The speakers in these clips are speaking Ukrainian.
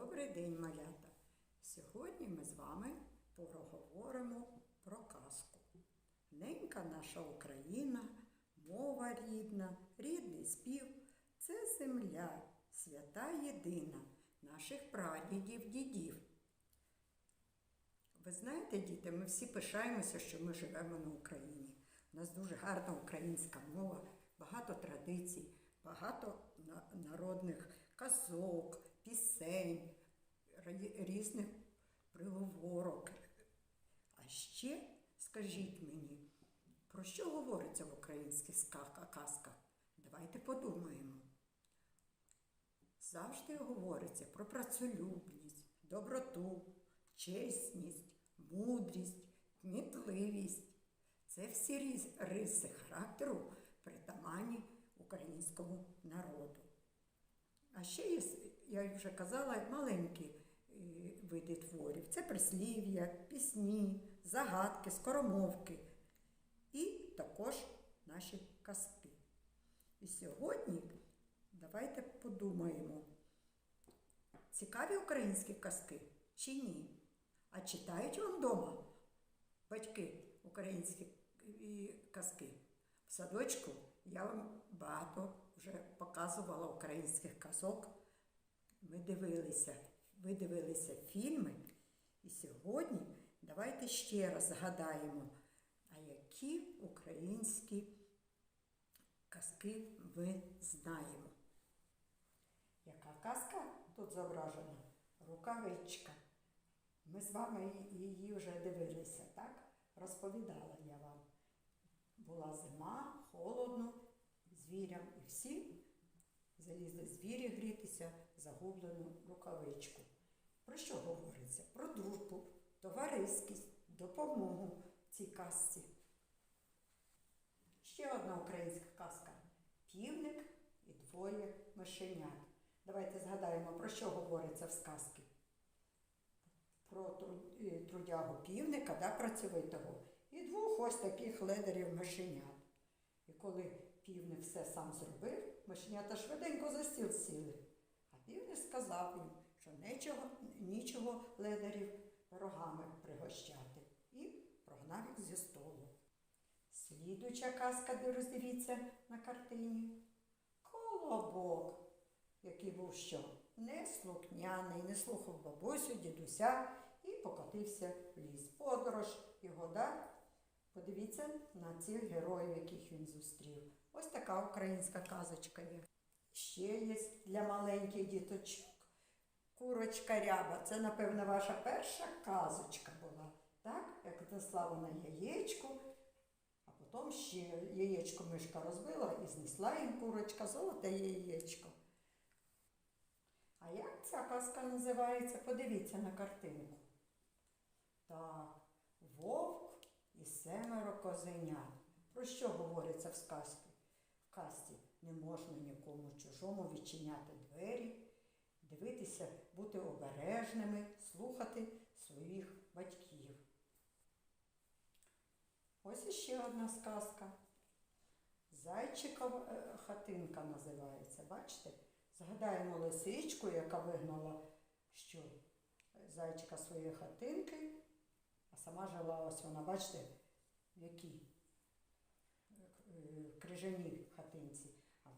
Добрий день, малята! Сьогодні ми з вами поговоримо про казку. Ненька наша Україна, мова рідна, рідний спів це земля, свята єдина наших прадідів, дідів. Ви знаєте, діти, ми всі пишаємося, що ми живемо на Україні. У нас дуже гарна українська мова, багато традицій, багато народних казок, пісень, різних приговорок. А ще скажіть мені, про що говориться в українських казках? Давайте подумаємо. Завжди говориться про працелюбність, доброту, чесність, мудрість, кмітливість. Це всі риси характеру притаманні українському народу. А ще є, я вже казала, маленькі види творів. Це прислів'я, пісні, загадки, скоромовки і також наші казки. І сьогодні давайте подумаємо, цікаві українські казки чи ні? А читають вам вдома батьки українські казки? В садочку я вам багато вже показувала українських казок. Ми дивилися, ви дивилися фільми. І сьогодні давайте ще раз згадаємо, а які українські казки ви знаємо. Яка казка тут зображена? Рукавичка. Ми з вами її вже дивилися, так? Розповідала я вам. Була зима, холодно, звірям, і всі залізли звірі грітися загублену рукавичку. Про що говориться? Про дружбу, товариськість, допомогу цій казці. Ще одна українська казка півник і двоє мишенят. Давайте згадаємо, про що говориться в сказці. Про е, трудягу півника, да, працьовитого, і двох ось таких ледерів мишенят. І коли півник все сам зробив, мишенята швиденько за стіл сіли. А півник сказав їм, що нічого, нічого ледарів рогами пригощати, і прогнав їх зі столу. Слідуюча казка, де роздивіться на картині. Колобок, який був що? Неслухняний, не слухав бабусю, дідуся і покотився в ліс. Подорож його, да? Подивіться на цих героїв, яких він зустрів. Ось така українська казочка є. Ще є для маленьких діточок. Курочка ряба. Це, напевно, ваша перша казочка була. Так? Як несла вона яєчко, а потім ще яєчко мишка розбила і знесла їм курочка золоте яєчко. А як ця казка називається? Подивіться на картинку. Так, вовк і семеро козенят. Про що говориться в сказці? В казці не можна нікому чужому відчиняти двері, дивитися, бути обережними, слухати своїх батьків. Ось іще одна сказка. Зайчикова е, хатинка називається. Бачите? Згадаємо лисичку, яка вигнала що? Зайчика своєї хатинки, сама жила ось вона, бачите, в якій Е, крижаній хатинці. А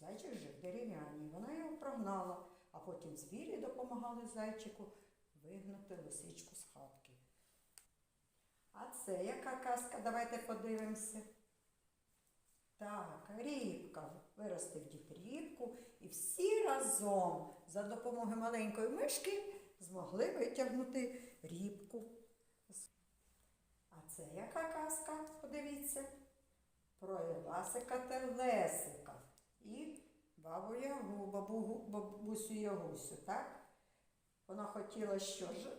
зайчик жив дерев'яній. Вона його прогнала, а потім звірі допомагали зайчику вигнати лисичку з хатки. А це яка казка? Давайте подивимося. Так, рібка. Виростив дід рібку, і всі разом за допомогою маленької мишки змогли витягнути рібку. Це яка казка? Подивіться. Про Івасика та Лесика і бабу Ягу, бабу, бабусю Ягусю, так? Вона хотіла що ж?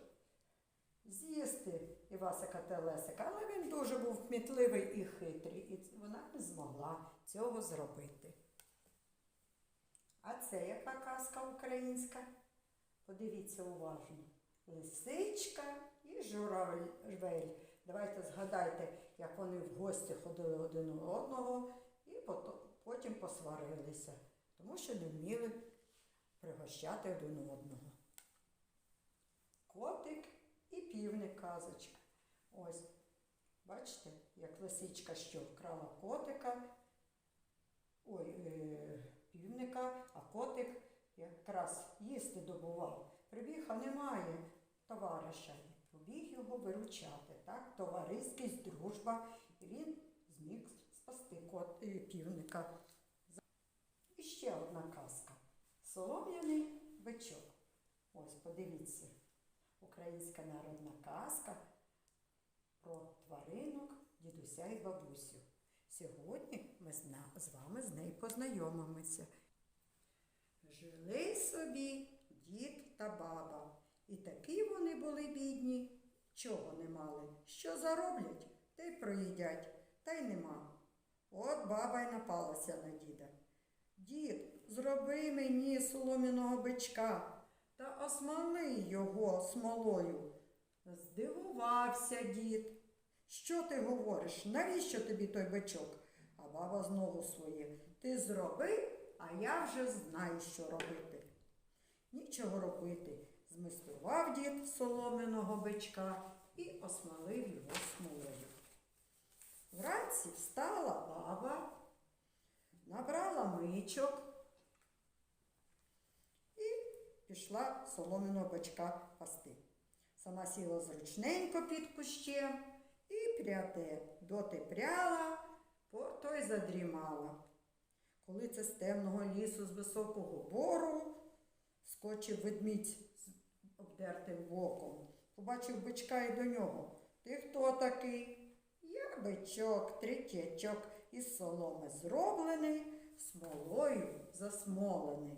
З'їсти Івасика та Лесика, але він дуже був кмітливий і хитрий, і вона не змогла цього зробити. А це яка казка українська? Подивіться уважно. Лисичка і журавель. Давайте згадайте, як вони в гості ходили один у одного і потім посварилися, тому що не вміли пригощати один одного. Котик і півник казочка. Ось, бачите, як лисичка що вкрала котика, ой, е, півника, а котик якраз їсти добував. Прибіг, а немає товариша. Побіг його виручати. Так? Товариськість, дружба. І він зміг спасти кот, е, півника. І ще одна казка. Солом'яний бичок. Ось, подивіться. Українська народна казка про тваринок, дідуся і бабусю. Сьогодні ми з вами з нею познайомимося. Жили собі дід та баба. І такі вони були бідні, чого не мали. Що зароблять, та й проїдять, та й нема. От баба й напалася на діда. Дід, зроби мені солом'яного бичка та осмали його смолою. Здивувався дід. Що ти говориш? Навіщо тобі той бичок? А баба знову своє. Ти зроби, а я вже знаю, що робити. Нічого робити. Змистував дід солом'яного бичка і осмалив його смолою. Вранці встала баба, набрала мичок і пішла солом'яного бичка пасти. Сама сіла зручненько під кущем і пряде. Доти пряла, то й задрімала. Коли це з темного лісу з високого бору скочив ведмідь обдертим боком, побачив бичка і до нього. Ти хто такий? Я бичок, третячок із соломи зроблений, смолою засмолений.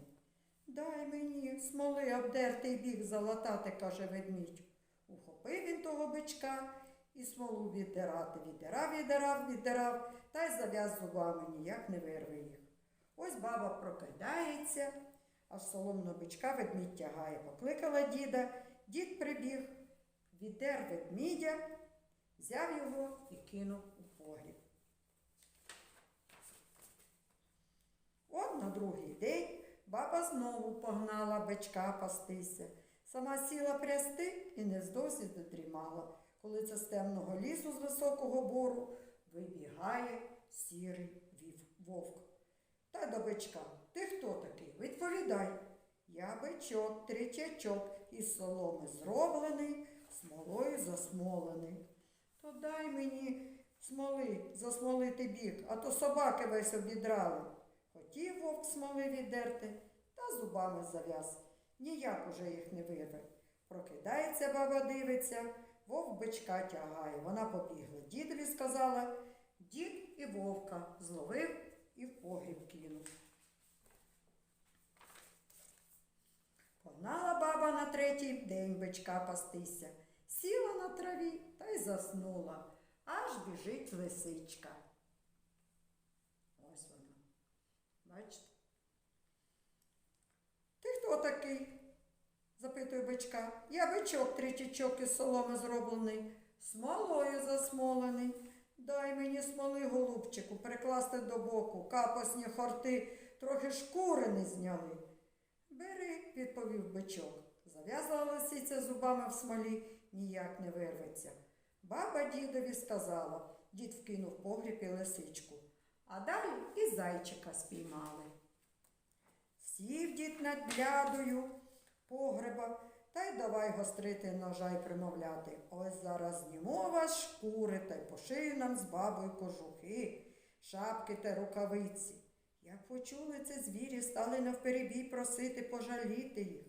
Дай мені смоли обдертий бік залатати, каже ведмідь. Ухопив він того бичка і смолу віддирати. Віддирав, віддирав, віддирав, та й зав'яз зубами ніяк не вирве їх. Ось баба прокидається, аж соломного бичка ведмідь тягає. Покликала діда, дід прибіг, віддер ведмідя, взяв його і кинув у погріб. От на другий день баба знову погнала бичка пастися. Сама сіла прясти і не невздовзі задрімала, коли це з темного лісу з високого бору вибігає сірий вовк. Та до бичка, ти хто такий? Відповідай. Я бичок, третячок, із соломи зроблений, смолою засмолений. То дай мені смоли засмолити бік, а то собаки весь обідрали. Хотів вовк смоли віддерти, та зубами зав'яз. Ніяк уже їх не вирве. Прокидається баба, дивиться, вовк бичка тягає. Вона побігла. Дідові сказала, дід і вовка зловив і в погріб кинув. Погнала баба на третій день бичка пастися, сіла на траві та й заснула, аж біжить лисичка. Ось вона. Бачите? Ти хто такий? запитує бичка. Я бичок тричічок із соломи зроблений, смолою засмолений. Дай мені смоли, голубчику, перекласти до боку, капосні хорти, трохи шкури не зняли. Відповів бичок. Зав'язала лисиця зубами в смолі, ніяк не вирветься. Баба дідові сказала, дід вкинув погріб і лисичку. А далі і зайчика спіймали. Сів дід над глядою погреба та й давай гострити ножа й примовляти. Ось зараз знімо вас шкури та й пошию нам з бабою кожухи, шапки та рукавиці. Як почули це звірі, стали навперебій просити пожаліти їх,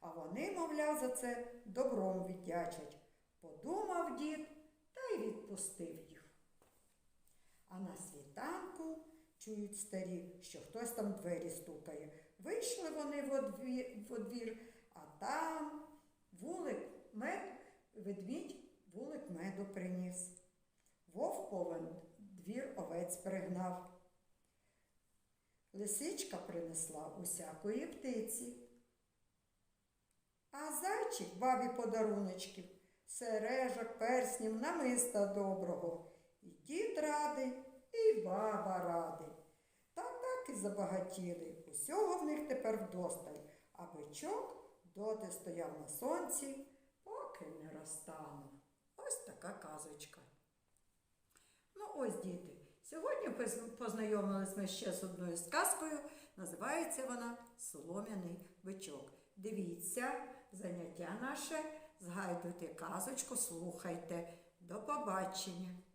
а вони, мовляв, за це добром віддячать. Подумав дід та й відпустив їх. А на світанку чують старі, що хтось там двері стукає. Вийшли вони в одвір, в одвір, а там вулик мед, ведмідь вулик меду приніс. Вовк повен двір овець пригнав. Лисичка принесла усякої птиці. А зайчик бабі подаруночків, сережок, перснів, намиста доброго. І дід радий, і баба радий. Та так і забагатіли. Усього в них тепер вдосталь, а бичок доти стояв на сонці, роки не розтану. Ось така казочка. Ну, ось діти. Сьогодні познайомилися ми ще з одною сказкою. Називається вона Солом'яний бичок. Дивіться, заняття наше, згайдуйте казочку, слухайте. До побачення!